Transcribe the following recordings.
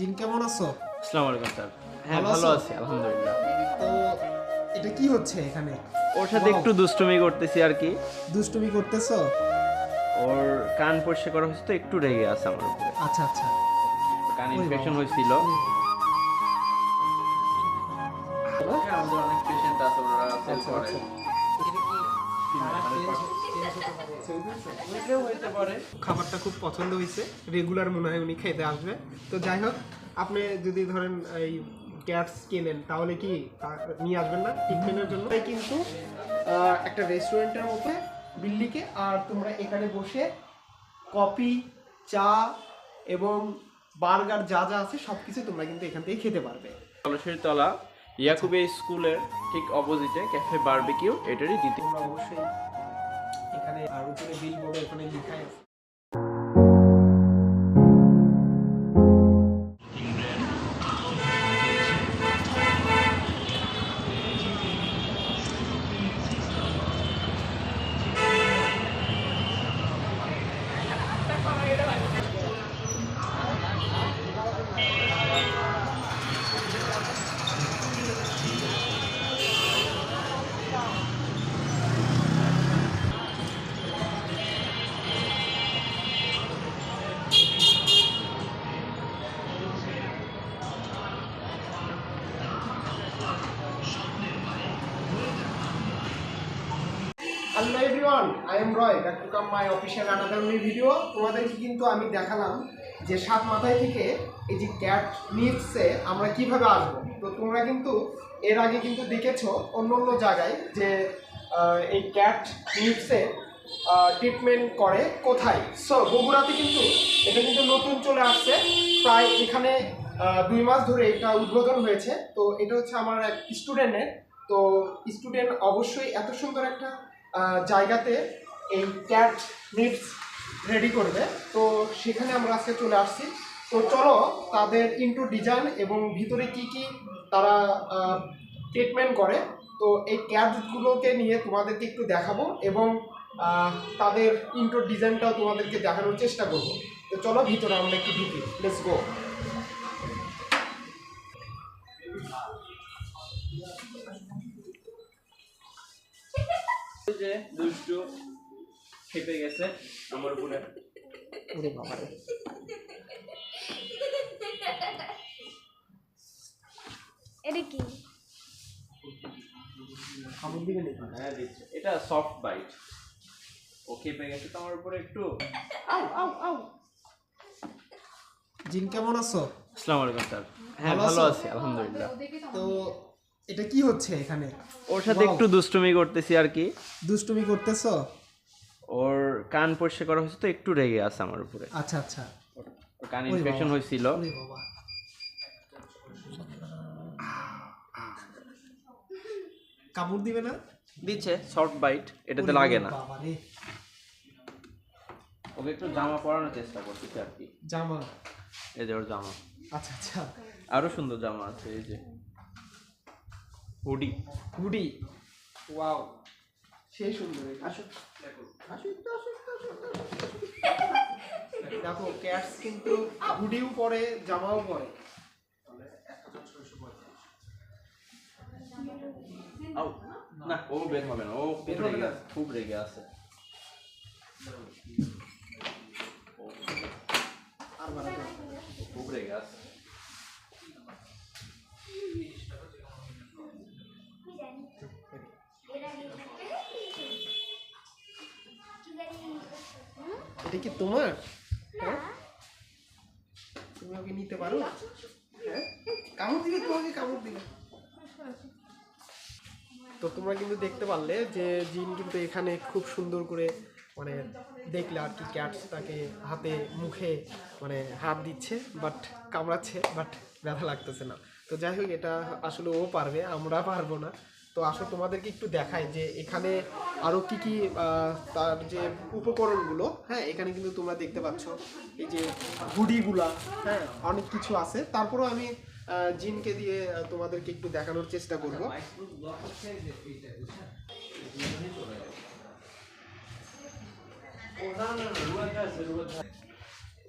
জিন কেমন আছো? আসসালামু আলাইকুম স্যার। হ্যাঁ ভালো আছি? আলহামদুলিল্লাহ। তো এটা কি হচ্ছে এখানে? ওর সাথে একটু দুষ্টুমি করতেছি আর কি। দুষ্টুমি করতেছো? ওর কান পরিষ্কার করা হয়েছে তো একটু রেগে আছে আমার উপরে। আচ্ছা আচ্ছা। কান ইনফেকশন হয়েছিল। হ্যাঁ, আমাদের অনেক পেশেন্ট আছে ওরা সেল আচ্ছা, করে। ওইটাও হইতে পারে খাবারটা খুব পছন্দ হয়েছে। রেগুলার মনে হয় উনি খেতে আসবে। তো যাই হোক আপনি যদি ধরেন এই ক্যাটস কেনেন তাহলে কি নিয়ে আসবেন না ট্রিটমেন্টের জন্য? তাই কিন্তু একটা রেস্টুরেন্টের মধ্যে দিল্লিকে আর তোমরা এখানে বসে কফি চা এবং বার্গার যা যা আছে সব কিছু তোমরা কিন্তু এখান থেকে খেতে পারবে। কলসের তলা ইয়াকুবে স্কুলের ঠিক অপোজিটে ক্যাফে বারবিকিউ এটারই দ্বিতীয়। অবশ্যই এখানে আর উপরে বিল বোর্ডে ওখানে লেখাই আছে। অফিসিয়াল আনাদার নিউ ভিডিও তোমাদেরকে কিন্তু আমি দেখালাম যে সাত মাথায় থেকে এই যে ক্যাট নিডসে আমরা কীভাবে আসব। তো তোমরা কিন্তু এর আগে কিন্তু দেখেছ অন্য অন্য জায়গায় যে এই ক্যাট নিডসে ট্রিটমেন্ট করে কোথায়। সো বগুড়াতে কিন্তু এটা কিন্তু নতুন চলে আসছে। প্রায় এখানে দুই মাস ধরে এটা উদ্বোধন হয়েছে। তো এটা হচ্ছে আমার এক স্টুডেন্টের তো স্টুডেন্ট অবশ্যই এত সুন্দর একটা জায়গাতে এই ক্যাট নিডস রেডি করবে। তো সেখানে আমরা আজকে চলে আসছি। তো চলো তাদের ইনটু ডিজাইন এবং ভিতরে কি কি তারা ট্রিটমেন্ট করে। তো এই ক্যাটগুলোকে নিয়ে তোমাদেরকে একটু দেখাবো এবং তাদের ইনটু ডিজাইনটাও তোমাদেরকে দেখানোর চেষ্টা করব। তো চলো ভিতরে আমরা একটু ঢুকি। লেটস গো যে দুষ্টু। খেপে গেছে। আমার উপরে। ওরে বাবা রে। এটা কি? দিকে হ্যাঁ দিচ্ছে। এটা সফট বাইট ও খেপে গেছে তো আমার উপরে একটু। আউ আউ আউ। জিন কেমন আছো? আসসালামু আলাইকুম স্যার। হ্যাঁ ভালো ভালো আছি? আলহামদুলিল্লাহ। তো এটা কি হচ্ছে এখানে? ওর সাথে একটু দুষ্টুমি করতেছি আর কি। দুষ্টুমি করতেছো? ওর কান পরিষ্কার করা হয়েছে তো একটু রেগে আছে আমার উপরে। আচ্ছা আচ্ছা। কান ইনফেকশন হয়েছিল। কামড় দিবে না? দিচ্ছে সফট বাইট এটাতে লাগে না। ওকে একটু জামা পরানোর চেষ্টা করছি আর কি। জামা? এই যে ওর জামা। আচ্ছা আচ্ছা। আরও সুন্দর জামা আছে এই যে। হুডি। হুডি। ওয়াও। সেই সুন্দর আসো। দেখো। আসো একটু আসো একটু আসো দেখো ক্যাটস কিন্তু হুডিও পরে জামাও পরে। না ও বের হবে না ও খুব বের হবে রেগে আছে, খুব রেগে আছে বাড়াতে খুব রেগে আছে এটা কি তোমার? হ্যাঁ? তুমি ওকে নিতে পারো? হ্যাঁ? কামড় দিবে তোমাকে কামড় দিবে। তো তোমরা কিন্তু দেখতে পারলে যে জিন কিন্তু এখানে খুব সুন্দর করে মানে দেখলে আর কি ক্যাটস তাকে হাতে মুখে মানে হাত দিচ্ছে বাট কামড়াচ্ছে বাট ব্যথা লাগতেছে না। তো যাই হোক এটা আসলে ও পারবে আমরা পারব না। তো আসলে তোমাদেরকে একটু দেখাই যে এখানে আরও কি কি তার যে উপকরণগুলো হ্যাঁ এখানে কিন্তু তোমরা দেখতে পাচ্ছ এই যে হুডিগুলা হ্যাঁ অনেক কিছু আছে। তারপরেও আমি জিনকে দিয়ে তোমাদেরকে একটু দেখানোর চেষ্টা করব।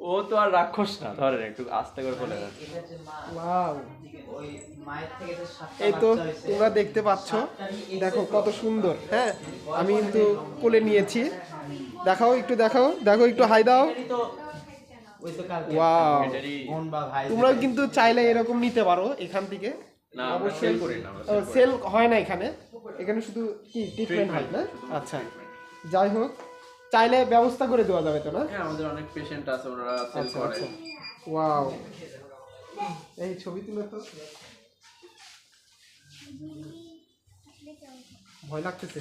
ও তো আর রাক্ষস না ধরেন একটু আস্তে করে বলে দেন। এটা ওয়াও। ওই মায়ের থেকে যে সাতটা এই তো তোমরা দেখতে পাচ্ছ। দেখো কত সুন্দর হ্যাঁ? আমি কিন্তু কোলে নিয়েছি। দেখাও একটু দেখাও। দেখো একটু হাই দাও। তোমরাও কিন্তু চাইলে এরকম নিতে পারো এখান থেকে। না সেল হয় না এখানে। এখানে শুধু কি ট্রিটমেন্ট হয় না? আচ্ছা। যাই হোক চাইলে ব্যবস্থা করে দেওয়া যাবে তো না? হ্যাঁ আমাদের অনেক পেশেন্ট আছে ওনারা সেল আচ্ছা করে। আচ্ছা। ওয়াও এই ছবি তুলে তো। ভয় লাগতেছে।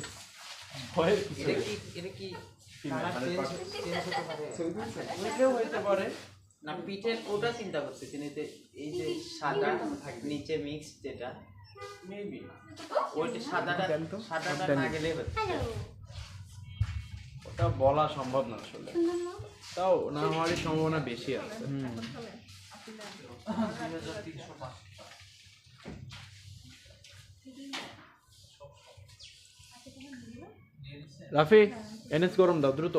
এটা কি এটা কি? পারে। না পিঠের ওটা চিন্তা এই যে সাদা নিচে মিক্স যেটা মেবি সাদাটা সাদাটা। না গেলে হচ্ছে। ওটা বলা সম্ভব না আসলে। তাও না হওয়ারই সম্ভাবনা বেশি আছে। রাফি এনএস গরম দাও দ্রুত।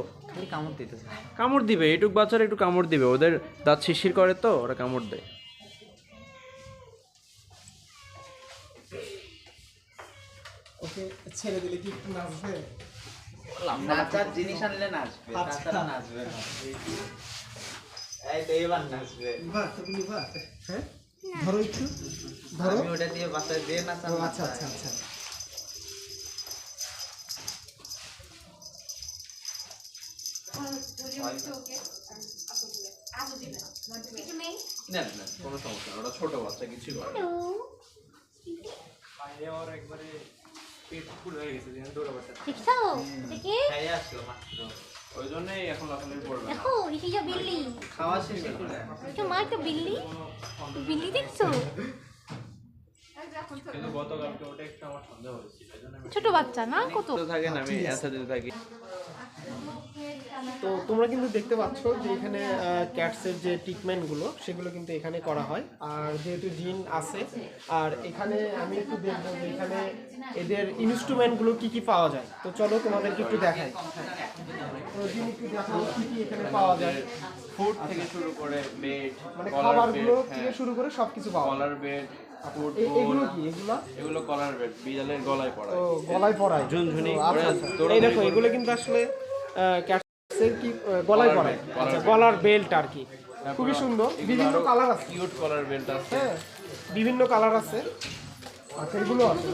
কামড় দিতেছে। কামড় দিবে এইটুক বাচ্চারা একটু কামড় দিবে। ওদের দাঁত শিরশির করে তো ওরা কামড় দেয়। ওকে ছেড়ে দিলে কি নাচবে? নাচার জিনিস আনলে নাচবে। তাছাড়া নাচবে না। এই তো এবার নাচবে। নিভা তুমি নিভা হ্যাঁ? ধরো একটু। ধরো। আমি ওটা দিয়ে বাসায় দিয়ে নাচান আচ্ছা আচ্ছা আচ্ছা। না না কোনো সমস্যা না ছোট বাচ্চা কিছু করে না। দেখছ দেখে। খাইয়ে আসলো মাত্র। ওই জন্যই এখন লাফালাফি করবে দেখো এটি যা বিল্লি। খাওয়া শেষে তো মা একটা বিল্লি। বিল্লি দেখছ? ছোট বাচ্চা না কত? তো থাকেন আমি এত দিতে থাকি। তো তোমরা কিন্তু দেখতে পাচ্ছ যে এখানে ক্যাটসের যে ট্রিটমেন্টগুলো সেগুলো কিন্তু এখানে করা হয়। আর যেহেতু জিন আছে আর এখানে আমি একটু দেখব যে এখানে এদের ইনস্ট্রুমেন্টগুলো কি কি পাওয়া যায়। তো চলো তোমাদেরকে একটু দেখাই। তো জিন একটু দেখাও কি কি এখানে পাওয়া যায়। ফুড থেকে শুরু করে বেড মানে খাবারগুলো থেকে শুরু করে সবকিছু পাওয়া কলার বেড এগুলো কি? এগুলো? এগুলো কলার বেড বিড়ালের গলায় পড়া ও গলায় পরায় ঝুনঝুনি। আচ্ছা, আচ্ছা। এই দেখো এগুলো কিন্তু আসলে ক্যাটসের কি গলায় গলার আচ্ছা গলার বেল্ট আর কি। খুবই সুন্দর বিভিন্ন কালার আছে। কিউট কলার বেল্ট আছে। হ্যাঁ বিভিন্ন কালার আছে। আচ্ছা এগুলো আছে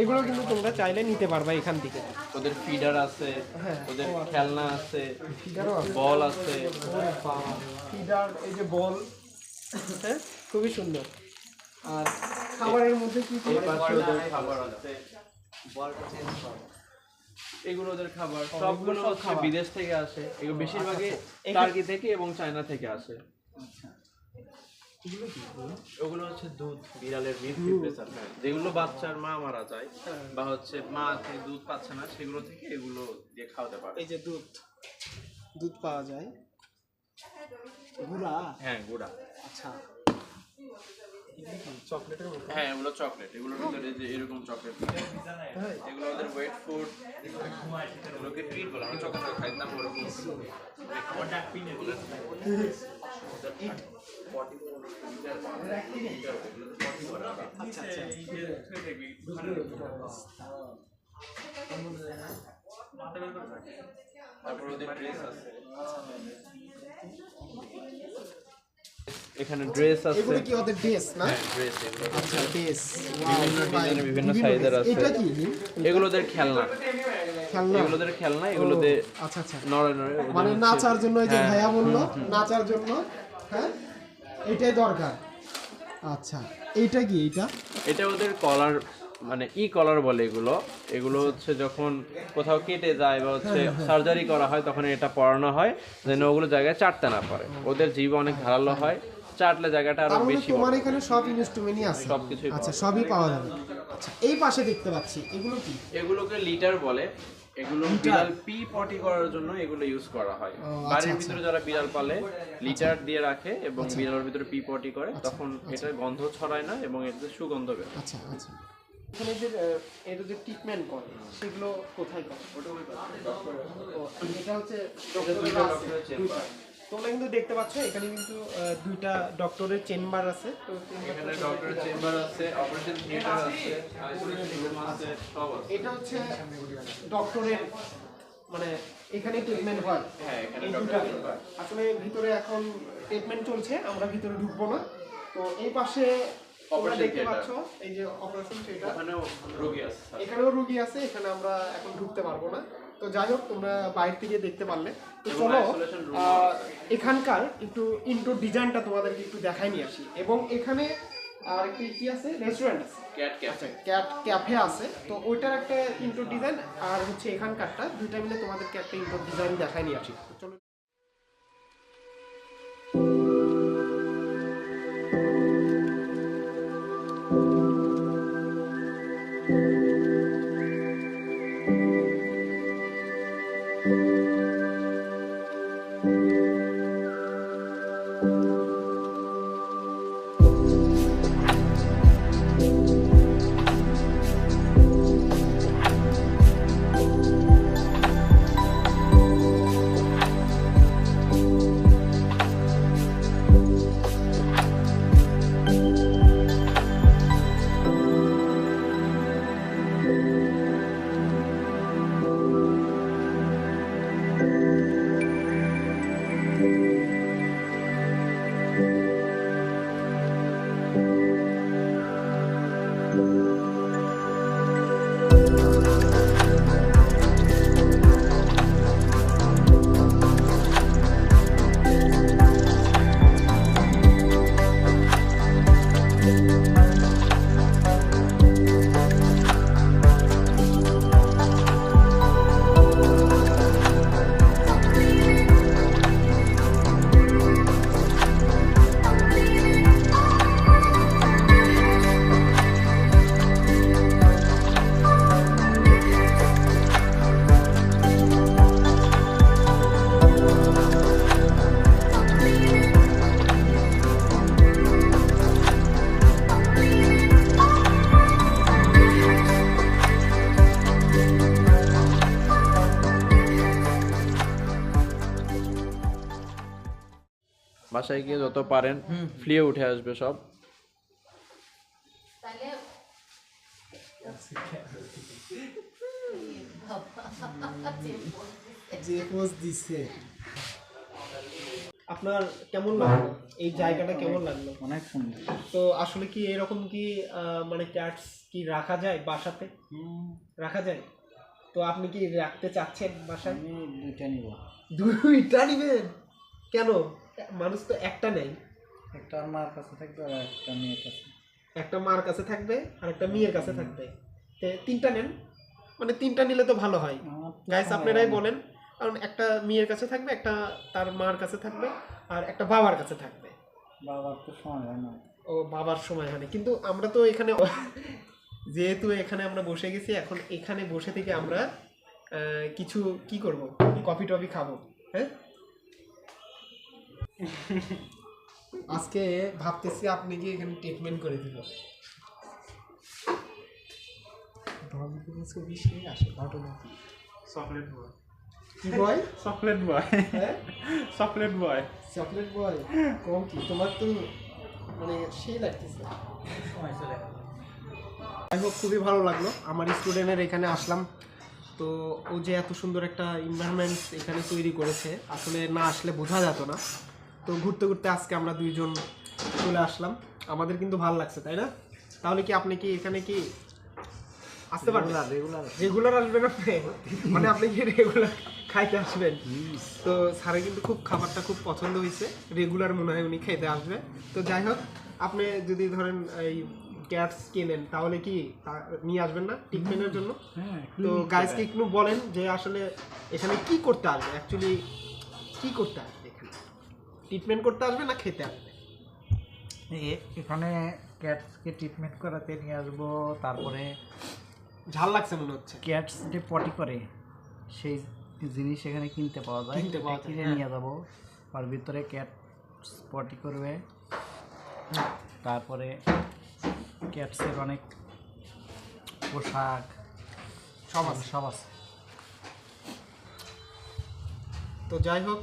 এগুলো কিন্তু তোমরা চাইলে নিতে পারবা এখান থেকে। ওদের ফিডার আছে হ্যাঁ, ওদের। খেলনা আছে ফিডারও আছে। বল আছে। ফিডার এই যে বল হ্যাঁ খুবই সুন্দর। আর খাবারের মধ্যে কি কি খাবার আছে। বলটা চেঞ্জ এগুলো ওদের খাবার। সবগুলো হচ্ছে বিদেশ থেকে আসে। এগুলো বেশিরভাগই আচ্ছা। টার্কি থেকে এবং চায়না থেকে আসে। ওগুলো হচ্ছে দুধ বিড়ালের মিল্ক রিপ্লেসার যেগুলো বাচ্চার মা মারা যায় হ্যাঁ। বা হচ্ছে মা দুধ পাচ্ছে না সেগুলো থেকে এগুলো দিয়ে খাওয়াতে পারে। এই যে দুধ দুধ পাওয়া যায়। গুড়া? হ্যাঁ গুড়া। আচ্ছা। হ্যাঁ এগুলো চকলেট। এগুলোর যে এরকম চকলেট এগুলো ওদের ওয়েট ফুড ট্রিট বলে। চকলেট খাইতাম ওরকম। আচ্ছা আচ্ছা তারপর ওদের ড্রেস আছে। এখানে ড্রেস আছে। এগুলো কি ওদের ড্রেস না? হ্যাঁ ড্রেস এগুলো। আচ্ছা ড্রেস বিভিন্ন বিভিন্ন সাইজের আছে। এটা কি এগুলো? ওদের খেলনা। খেলনা? এগুলো ওদের খেলনা এগুলোতে ও, আচ্ছা আচ্ছা। নড়ে নড়ে মানে নাচার জন্য এই যে হ্যাঁ, ভাইয়া বলল নাচার জন্য হ্যাঁ এটাই দরকার। আচ্ছা এইটা কি এইটা? এটা ওদের কলার মানে ই কলার বলে এগুলো। এগুলো হচ্ছে যখন কোথাও কেটে যায় বা হচ্ছে হ্যাঁ, সার্জারি করা হয় তখন এটা পরানো হয়। যেন ওগুলো জায়গায় চাটতে না পারে। ওদের জীব অনেক ধারালো হয়। চাটলে জায়গাটা আরও মানে বেশি তোমার এখানে সব ইনস্ট্রুমেন্টই আছে। সবকিছুই আচ্ছা সবই পাওয়া যাবে। আচ্ছা এই পাশে দেখতে পাচ্ছি এগুলো কি? এগুলোকে লিটার বলে। এগুলো বিড়াল পি পটি করার জন্য এগুলো ইউজ করা হয়। আচ্ছা, বাড়ির আচ্ছা। ভিতরে যারা বিড়াল পালে লিটার দিয়ে রাখে এবং বিড়ালের ভিতরে পি পটি করে আচ্ছা, তখন এটা গন্ধ ছড়ায় না এবং এটাতে সুগন্ধ বের হয়। আচ্ছা আচ্ছা। এখানে যে এদের যে ট্রিটমেন্ট করে সেগুলো কোথায় করে? এটা হচ্ছে এটা তোমরা কিন্তু দেখতে পাচ্ছ এখানে কিন্তু দুইটা ডক্টরের চেম্বার আছে। এখানে ডক্টরের চেম্বার আছে অপারেশন থিয়েটার আছে আইসোলেশন আছে সব আছে। এটা হচ্ছে ডক্টরের মানে এখানে ট্রিটমেন্ট হয়। হ্যাঁ এখানে ডক্টর আসলে ভিতরে এখন ট্রিটমেন্ট চলছে আমরা ভিতরে ঢুকবো না। তো এই পাশে তোমরা দেখতে পাচ্ছ এই যে অপারেশন থিয়েটার ওখানেও রোগী আছে এখানেও রুগী আছে এখানে আমরা এখন ঢুকতে পারব না। তো যাই হোক তোমরা বাইরে থেকে দেখতে পারলে। তো চলো এখানকার একটু ডিজাইনটা তোমাদেরকে একটু দেখাই নিয়ে আসি। এবং এখানে আর একটি কি আছে? রেস্টুরেন্ট আছে। ক্যাট ক্যাফে ক্যাট ক্যাফে আছে। তো ওইটার একটা ইনডোর ডিজাইন আর হচ্ছে এখানকারটা। দুইটা মিলে তোমাদেরকে একটা ডিজাইন দেখাই নিয়ে আসি। চলো বাসায় গিয়ে যত পারেন ফ্লিয়ে উঠে আসবে সব। আপনার কেমন লাগল? এই জায়গাটা কেমন লাগল? অনেক সুন্দর। তো আসলে কি এরকম কি আহ, মানে ক্যাটস কি রাখা যায় বাসাতে? রাখা যায়? তো আপনি কি রাখতে চাচ্ছেন বাসায়? আমি দুইটা নিব। দুইটা নিবেন? কেন? মানুষ তো একটা নেই। একটা মার কাছে থাকবে আর একটা মেয়ের কাছে। একটা মার কাছে থাকবে আর একটা মেয়ের কাছে থাকবে। তে তিনটা নেন। মানে তিনটা নিলে তো ভালো হয়। গাইস আপনারাই বলেন। কারণ একটা মেয়ের কাছে থাকবে একটা তার মার কাছে থাকবে আর একটা বাবার কাছে থাকবে। বাবার তো সময় হয় না। ও বাবার সময় হয় না। কিন্তু আমরা তো এখানে যেহেতু এখানে আমরা বসে গেছি এখন এখানে বসে থেকে আমরা কিছু কি করব? কফি টফি খাব। হ্যাঁ? আজকে ভাবতেছি আপনি কি এখানে ট্রিটমেন্ট করে দিব। ছবি সে আসে ঘটনা। কি চকলেট বয় কি বয় চকলেট বয় হ্যাঁ? চকলেট বয় চকলেট বয় কম কি? তোমার তো মানে সেই লাগতেছে। যাই হোক খুবই ভালো লাগল। আমার স্টুডেন্টের এখানে আসলাম। তো ও যে এত সুন্দর একটা এনভায়রনমেন্ট এখানে তৈরি করেছে আসলে না আসলে বোঝা যেত না। তো ঘুরতে ঘুরতে আজকে আমরা দুইজন চলে আসলাম। আমাদের কিন্তু ভালো লাগছে তাই না? তাহলে কি আপনি কি এখানে কি আসতে পারবেন? রেগুলার রেগুলার আসবেন আপনি? মানে আপনি কি রেগুলার খাইতে আসবেন? তো স্যারের কিন্তু খুব খাবারটা খুব পছন্দ হয়েছে। রেগুলার মনে হয় উনি খেতে আসবে। তো যাই হোক আপনি যদি ধরেন এই ক্যাটস কেনেন তাহলে কি নিয়ে আসবেন না ট্রিটমেন্টের জন্য? হ্যাঁ তো গাইজকে একটু বলেন যে আসলে এখানে কি করতে আসবে? অ্যাকচুয়ালি কি করতে আসবে? ট্রিটমেন্ট করতে আসবে না খেতে আসবে? এখানে ক্যাটসকে ট্রিটমেন্ট করাতে নিয়ে আসব তারপরে ঝাল লাগছে মনে হচ্ছে। ক্যাটস যে পটি করে সেই জিনিস এখানে কিনতে পাওয়া যায়। কিনতে পাওয়া যায়, কিনে হ্যাঁ। নিয়ে যাব। আর ভিতরে ক্যাট পটি করবে। তারপরে ক্যাটসের অনেক পোশাক সব আছে। সব আছে। তো যাই হোক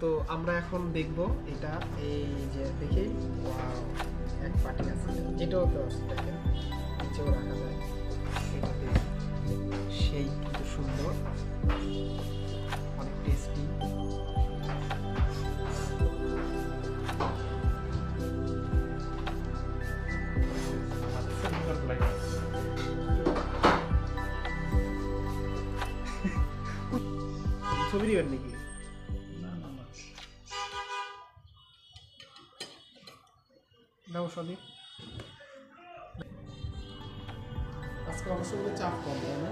তো আমরা এখন দেখব এটা, এই যে দেখি এক পার্টি আছে। যেটাও তো নিচেও রাখা যায়। এটাতে সেই কিন্তু সুন্দর, অনেক টেস্টি ছবি নাকি? সদীপ আজকে অবশ্য চাপ কম তাই না?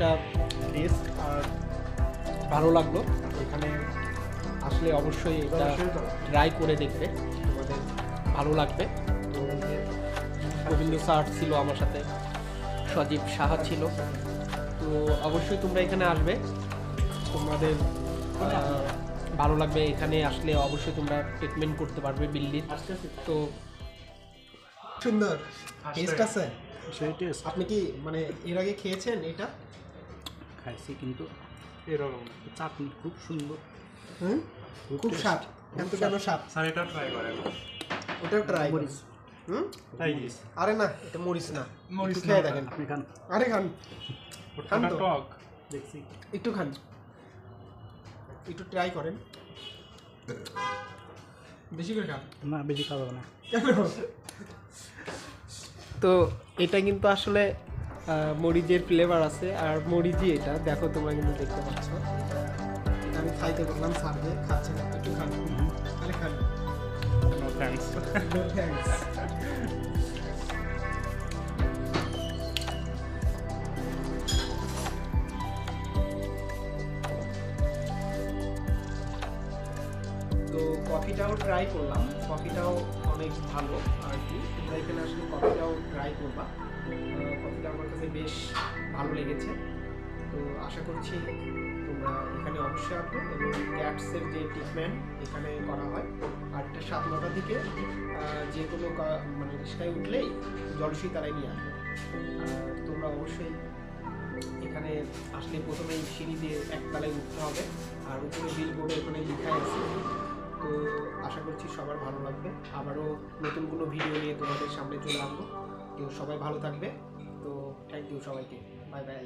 একটা টেস্ট আর ভালো লাগল। এখানে আসলে অবশ্যই এটা ট্রাই করে দেখবে। তোমাদের ভালো লাগবে। তো গোবিন্দ স্যার ছিল আমার সাথে সজীব সাহা ছিল। তো অবশ্যই তোমরা এখানে আসবে। তোমাদের আহ, ভালো লাগবে। এখানে আসলে অবশ্যই তোমরা ট্রিটমেন্ট করতে পারবে বিল্লির। তো সুন্দর। টেস্ট আছে? আপনি কি মানে এর আগে খেয়েছেন এটা? খাইছি কিন্তু এরকম। চাটনি খুব সুন্দর। হুম খুব স্বাদ এত কেন স্বাদ স্যার এটা ট্রাই করেন। ওটাও ট্রাই করিস হুম? আরে না এটা মরিস না। একটু খেয়ে দেখেন। আপনি খান। আরে খান। খান তো। টক। দেখছি। একটু খান। একটু ট্রাই করেন। বেশি করে খান। না বেশি খাব না। কেন? তো এটা কিন্তু আসলে মরিচের ফ্লেভার আছে আর মরিচই এটা। দেখো তোমরা কিন্তু দেখতে পাচ্ছ। এটা আমি খাইতে বললাম স্যারকে খাচ্ছে না একটু খান। আরে খান। নো. তো কফিটাও ট্রাই করলাম। কফিটাও অনেক ভালো আর কি। তোমরা এখানে আসলে কফিটাও ট্রাই করবা। কাছে বেশ ভালো লেগেছে। তো আশা করছি তোমরা এখানে অবশ্যই আসবে এবং ক্যাটসের যে ট্রিটমেন্ট এখানে করা হয়। আটটা সাত, নটা থেকে যে কোনো মানে রিক্সায় উঠলেই জলসই তারাই নিয়ে আসবে। তোমরা অবশ্যই এখানে আসলে প্রথমেই সিঁড়ি দিয়ে একতলায় উঠতে হবে। আর উপরে বিল বোর্ডে ওখানে লেখা আছে। তো আশা করছি সবার ভালো লাগবে। আবারও নতুন কোনো ভিডিও নিয়ে তোমাদের সামনে চলে আসব। তো সবাই ভালো থাকবে। সবাইকে বাই বাই